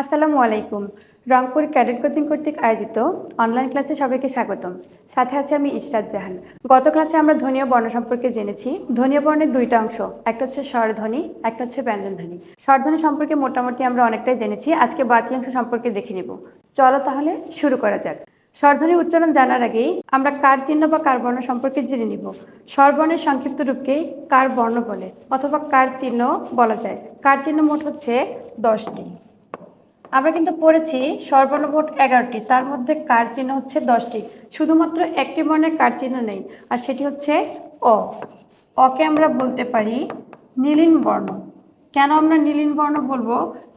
আসসালামু আলাইকুম। Rangpur cadet coaching কর্তৃক আয়োজিত অনলাইন ক্লাসে সবাইকে স্বাগতম। সাথে আছে আমি ইশরাত জাহান। গত ক্লাসে আমরা ধ্বনীয় বর্ণ সম্পর্কে জেনেছি। ধ্বনীয় বর্ণের দুইটা অংশ, একটা হচ্ছে স্বরধ্বনি, একটা হচ্ছে ব্যঞ্জনধ্বনি। স্বরধ্বনি সম্পর্কে মোটামুটি আমরা অনেকটাই জেনেছি, আজকে বাকি অংশ সম্পর্কে দেখে নেব। চলো তাহলে শুরু করা যাক। স্বরধ্বনির উচ্চারণ জানার আগেই আমরা কার চিহ্ন বা কার বর্ণ সম্পর্কে জেনে নিব। স্বরবর্ণের সংক্ষিপ্ত রূপকেই কার বর্ণ বলে, অথবা কার চিহ্ন বলা যায়। কার চিহ্ন মোট হচ্ছে দশটি। আমরা কিন্তু পড়েছি সর্বর্ণ মোট এগারোটি, তার মধ্যে কার চিহ্ন হচ্ছে দশটি। শুধুমাত্র একটি বর্ণের কার চিহ্ন নেই, আর সেটি হচ্ছে অ। অকে আমরা বলতে পারি নীলিন বর্ণ। কেন আমরা নীলিন বর্ণ বলব?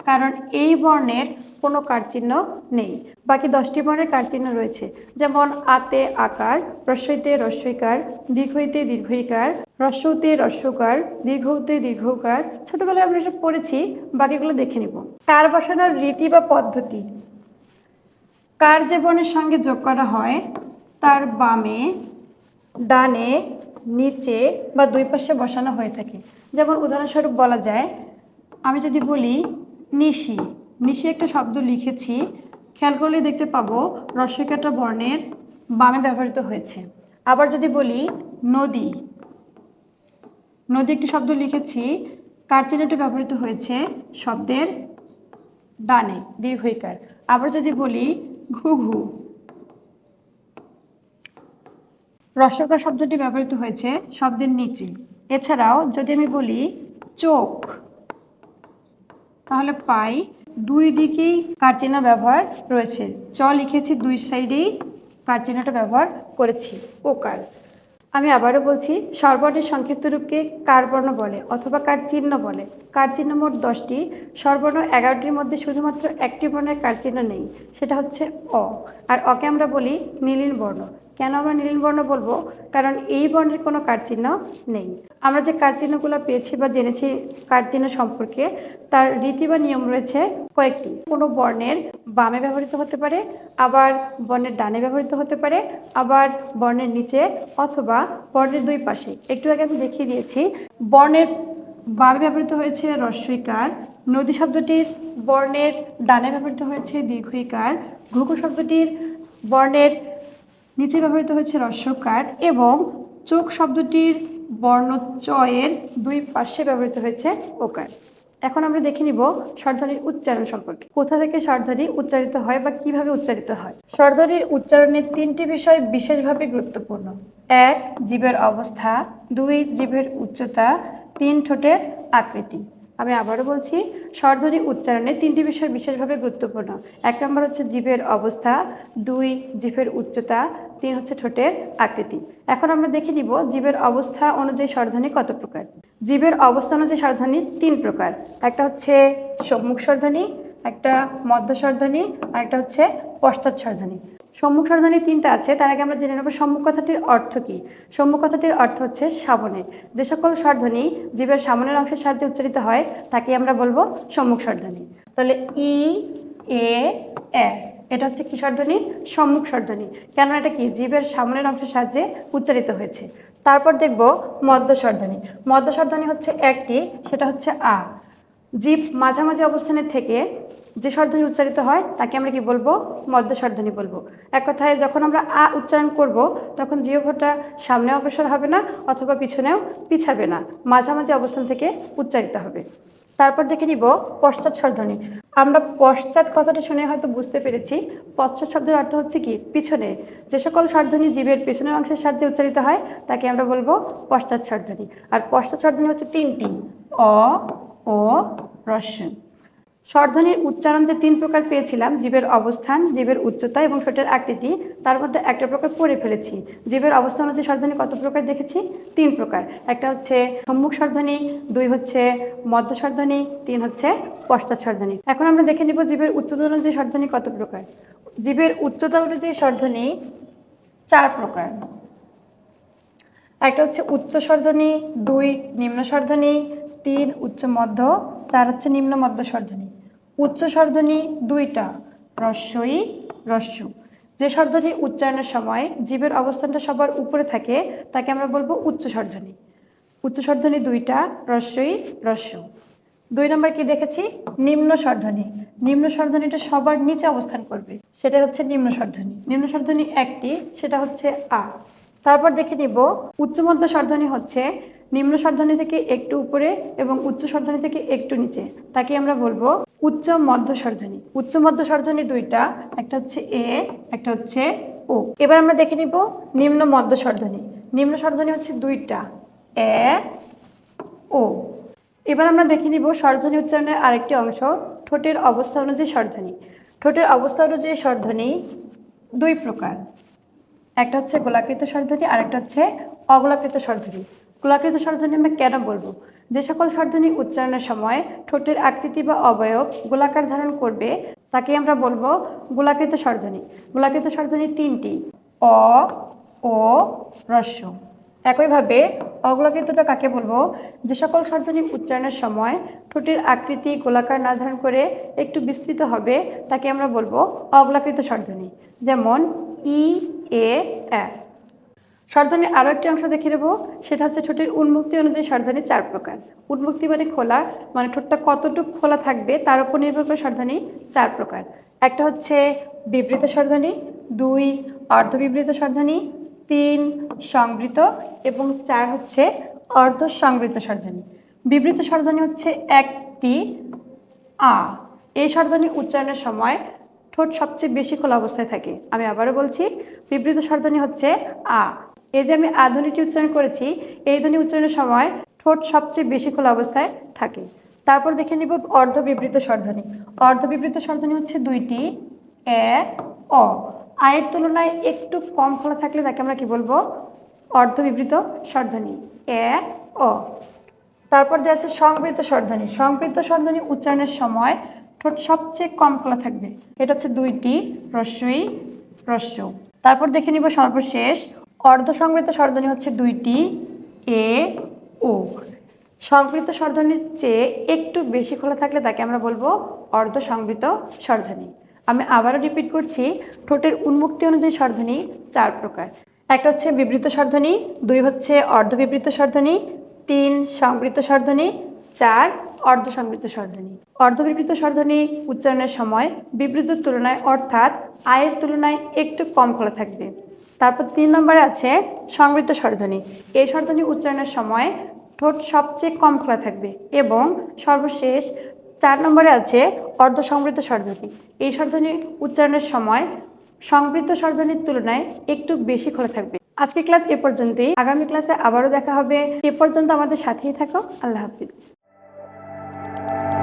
কারণ এই বর্ণের কোনো কার চিহ্ন নেই। বাকি দশটি বর্ণের কার চিহ্ন রয়েছে। যেমন আতে আকার রস্বইতে রস্বইকার দীর্ঘইতে দীর্ঘইকার রস্যতে রস্যকার দীর্ঘতে দীর্ঘকার ছোটবেলায় আমরা সব পড়েছি, বাকিগুলো দেখে নিব। কার বসানোর রীতি বা পদ্ধতি? কার যে বর্ণের সঙ্গে যোগ করা হয়, তার বামে, ডানে নিচে বা দুই পাশে বসানো হয়ে থাকে। যেমন উদাহরণস্বরূপ বলা যায়, আমি যদি বলি নিশি নিশি একটা শব্দ লিখেছি, খেয়াল করলে দেখতে পাবো রস্বইকাটা বর্ণের বামে ব্যবহৃত হয়েছে। আবার যদি বলি নদী নদী একটি শব্দ লিখেছি, কার ব্যবহৃত হয়েছে? শব্দের ডানে, দীর্ঘইকার। আবার যদি বলি ঘুঘু রসকা শব্দটি ব্যবহৃত হয়েছে শব্দের নিচে। এছাড়াও যদি আমি বলি চোখ, তাহলে পাই দুই দিকেই কার চিহ্ন ব্যবহার রয়েছে। চ লিখেছি দুই সাইডেই কার চিহ্নটা ব্যবহার করেছি, ওকার। আমি আবারও বলছি, সর্বর্ণের সংক্ষিপ্ত রূপকে কার বর্ণ বলে অথবা কার চিহ্ন বলে। কার চিহ্ন মোট দশটি, সর্বর্ণ এগারোটির মধ্যে শুধুমাত্র একটি বর্ণের কার চিহ্ন নেই, সেটা হচ্ছে অ। আর অকে আমরা বলি নীলিন বর্ণ। কেন আমরা নীলিন বর্ণ বলব? কারণ এই বর্ণের কোনো কার চিহ্ন নেই। আমরা যে কার চিহ্নগুলো পেয়েছি বা জেনেছি কার চিহ্ন সম্পর্কে, তার রীতি বা নিয়ম রয়েছে কয়েকটি। কোনো বর্ণের বামে ব্যবহৃত হতে পারে, আবার বর্ণের ডানে ব্যবহৃত হতে পারে, আবার বর্ণের নিচে অথবা বর্ণের দুই পাশে। একটু আগে আমি দেখিয়ে দিয়েছি, বর্ণের বামে ব্যবহৃত হয়েছে রস্বইকার নদী শব্দটির বর্ণের ডানে ব্যবহৃত হয়েছে দীর্ঘইকার ঘুঘু শব্দটির বর্ণের নিচে ব্যবহৃত হয়েছে রস্যকার এবং চোখ শব্দটির বর্ণ চয়ের দুই পাশে ব্যবহৃত হয়েছে ওকার এখন আমরা দেখে নিব স্বরধ্বনির উচ্চারণ সম্পর্কে। কোথা থেকে স্বরধ্বনি উচ্চারিত হয় বা কীভাবে উচ্চারিত হয়? স্বরধ্বনির উচ্চারণের তিনটি বিষয় বিশেষভাবে গুরুত্বপূর্ণ। এক, জীবের অবস্থা। দুই, জীবের উচ্চতা। তিন, ঠোঁটের আকৃতি। আমি আবারও বলছি, স্বরধ্বনি উচ্চারণে তিনটি বিষয় বিশেষভাবে গুরুত্বপূর্ণ। এক নম্বর হচ্ছে জীবের অবস্থা। দুই, জীবের উচ্চতা। তিন হচ্ছে ঠোঁটের আকৃতি। এখন আমরা দেখে নিব জীবের অবস্থা অনুযায়ী স্বরধ্বনি কত প্রকার। জীবের অবস্থা অনুযায়ী স্বরধ্বনি তিন প্রকার। একটা হচ্ছে সম্মুখ স্বরধ্বনি একটা মধ্য স্বরধ্বনি আর একটা হচ্ছে পশ্চাৎ স্বরধ্বনি সম্মুখ স্বরধ্বনি তিনটা আছে, তার আগে আমরা জেনে নেব সম্মুখ কথাটির অর্থ কী। সম্মুখ কথাটির অর্থ হচ্ছে সামনে। যে সকল স্বরধ্বনি জীবের সামনের অংশের সাহায্যে উচ্চারিত হয় তাকে আমরা বলব সম্মুখ স্বরধ্বনি তাহলে ই, এ এ। এটা হচ্ছে কি স্বরধ্বনি সম্মুখ স্বরধ্বনি কেন এটা কি? জীবের সামনের অংশের সাহায্যে উচ্চারিত হয়েছে। তারপর দেখব মধ্য স্বরধ্বনি মধ্য স্বরধ্বনি হচ্ছে একটি, সেটা হচ্ছে আ। জীব মাঝামাঝি অবস্থানে থেকে যে স্বরধ্বনি উচ্চারিত হয়, তাকে আমরা কি বলব? মধ্য স্বরধ্বনি বলব। এক কথায় যখন আমরা আ উচ্চারণ করব, তখন জিহ্বটা সামনে অগ্রসর হবে না, অথবা পিছনেও পিছাবে না। মাঝামাঝি অবস্থান থেকে উচ্চারিত হবে। তারপর দেখে নিব পশ্চাৎ স্বরধ্বনি। আমরা পশ্চাৎ কথাটা শুনে হয়তো বুঝতে পেরেছি। পশ্চাৎ শব্দের অর্থ হচ্ছে কি? পিছনে। যে সকল স্বরধ্বনি জীবের পিছনের অংশের সাহায্যে উচ্চারিত হয়, তাকে আমরা বলব পশ্চাৎ স্বরধ্বনি। আর পশ্চাৎ স্বরধ্বনি হচ্ছে তিনটি। অ, ও, রস্য। স্বরধ্বনির উচ্চারণ যে তিন প্রকার পেয়েছিলাম, জীবের অবস্থান, জীবের উচ্চতা এবং ঠোঁটের আকৃতি, তার মধ্যে একটা প্রকার পড়ে ফেলেছি। জীবের অবস্থান হচ্ছে স্বরধ্বনি কত প্রকার দেখেছি? তিন প্রকার। একটা হচ্ছে সম্মুখ স্বরধ্বনি, দুই হচ্ছে মধ্য স্বরধ্বনি, তিন হচ্ছে পশ্চাৎ স্বরধ্বনি। এখন আমরা দেখে নিব জীবের উচ্চতা অনুযায়ী স্বরধ্বনি কত প্রকার। জীবের উচ্চতা অনুযায়ী স্বরধ্বনি চার প্রকার। একটা হচ্ছে উচ্চ স্বরধ্বনি, দুই নিম্ন স্বরধ্বনি, তিন উচ্চ মধ্য, চার হচ্ছে নিম্ন মধ্য স্বরধ্বনি। উচ্চ স্বরধ্বনি দুইটা, রস্যই রস্য। যে স্বরধ্বনি উচ্চারণের সময় জীবের অবস্থানটা সবার উপরে থাকে, তাকে আমরা বলব উচ্চ স্বরধ্বনি উচ্চ স্বরধ্বনি দুইটা, রস্যই রস্য। দুই নম্বর কি দেখেছি? নিম্ন স্বরধ্বনি নিম্ন স্বরধ্বনিটা সবার নিচে অবস্থান করবে। সেটা হচ্ছে নিম্ন স্বরধ্বনি নিম্ন স্বরধ্বনি একটি, সেটা হচ্ছে আ। তারপর দেখে নিব উচ্চমধ্য স্বরধ্বনি হচ্ছে নিম্ন স্বরধ্বনি থেকে একটু উপরে এবং উচ্চ স্বরধ্বনি থেকে একটু নিচে। তাকে আমরা বলব উচ্চ মধ্য স্বরধ্বনি উচ্চ মধ্য স্বরধ্বনি দুইটা, একটা হচ্ছে এ, একটা হচ্ছে ও। এবার আমরা দেখে নিব নিম্ন মধ্য স্বরধ্বনি নিম্ন স্বরধ্বনি হচ্ছে দুইটা, এ, ও। এবার আমরা দেখে নিব স্বরধ্বনি উচ্চারণের আরেকটি অংশ, ঠোঁটের অবস্থা অনুযায়ী স্বরধ্বনি ঠোঁটের অবস্থা অনুযায়ী স্বরধ্বনি দুই প্রকার। একটা হচ্ছে গোলাকৃত স্বরধ্বনি আর একটা হচ্ছে অগোলাকৃত স্বরধ্বনি গোলাকৃত স্বরধ্বনি আমরা কেন বলব? যে সকল স্বরধ্বনি উচ্চারণের সময় ঠোঁটের আকৃতি বা অবয়ব গোলাকার ধারণ করবে তাকে আমরা বলব গোলাকৃত স্বরধ্বনি গোলাকৃত স্বরধ্বনি তিনটি, অ, ও, রস্য। একইভাবে অগোলাকৃতটা কাকে বলব? যে সকল স্বরধ্বনি উচ্চারণের সময় ঠোঁটের আকৃতি গোলাকার না ধারণ করে একটু বিস্তৃত হবে, তাকে আমরা বলব অগোলাকৃত স্বরধ্বনি যেমন, ই এ। স্বরধ্বনির আরও একটি অংশ দেখে নেব সেটা হচ্ছে ঠোঁটের উন্মুক্তি অনুযায়ী স্বরধ্বনি চার প্রকার। উন্মুক্তি মানে খোলা মানে ঠোঁটটা কতটুকু খোলা থাকবে তার উপর নির্ভর করে স্বরধ্বনি চার প্রকার। একটা হচ্ছে বিবৃত স্বরধ্বনি দুই অর্ধবিবৃত স্বরধ্বনি তিন সংবৃত, এবং চার হচ্ছে অর্ধ সংবৃত স্বরধ্বনি বিবৃত স্বরধ্বনি হচ্ছে একটি আ। এই স্বরধ্বনি উচ্চারণের সময় ঠোঁট সবচেয়ে বেশি খোলা অবস্থায় থাকে। আমি আবারও বলছি, বিবৃত স্বরধ্বনি হচ্ছে আ। এই যে আমি আ ধ্বনিটি উচ্চারণ করেছি, এই ধ্বনি উচ্চারণের সময় ঠোঁট সবচেয়ে বেশি খোলা অবস্থায় থাকে। তারপর দেখে নিব অর্ধ বিবৃত স্বরধ্বনি। অর্ধ বিবৃত স্বরধ্বনি হচ্ছে দুইটি, এ, অ। আয়ের তুলনায় একটু কম খোলা থাকলে তাকে আমরা কি বলব? অর্ধ বিবৃত স্বরধ্বনি, এ, অ। তারপর দেওয়া আছে সংবৃত স্বরধ্বনি। সংবৃত স্বরধ্বনি উচ্চারণের সময় ঠোঁট সবচেয়ে কম খোলা থাকবে। এটা হচ্ছে দুইটি, রস্যই, রস্য। তারপর দেখে নিব সর্বশেষ অর্ধ সংবৃত স্বরধ্বনি হচ্ছে দুইটি, এ, ও। সংবৃত স্বরধ্বনির চেয়ে একটু বেশি খোলা থাকলে তাকে আমরা বলব অর্ধ সংবৃত স্বরধ্বনি। আমি আবারও রিপিট করছি, ঠোঁটের উন্মুক্তি অনুযায়ী স্বরধ্বনি চার প্রকার। একটা হচ্ছে বিবৃত স্বরধ্বনি, দুই হচ্ছে অর্ধবিবৃত স্বরধ্বনি, তিন সংবৃত স্বরধ্বনি, চার অর্ধ সংবৃত স্বরধ্বনি অর্ধবিবৃত স্বরধ্বনি উচ্চারণের সময় বিবৃত তুলনায় অর্থাৎ আয়ের তুলনায় একটু কম খোলা থাকবে। তারপর তিন নম্বরে আছে সংবৃত স্বরধ্বনি এই স্বরধ্বনি উচ্চারণের সময় ঠোঁট সবচেয়ে কম খোলা থাকবে এবং সর্বশেষ চার নম্বরে আছে অর্ধ সংবৃত স্বরধ্বনি এই স্বরধ্বনি উচ্চারণের সময় সংবৃত স্বরধ্বনির তুলনায় একটু বেশি খোলা থাকবে। আজকে ক্লাস এ পর্যন্তই। আগামী ক্লাসে আবারও দেখা হবে। এ পর্যন্ত আমাদের সাথেই থাকো। আল্লাহ হাফিজ। Bye.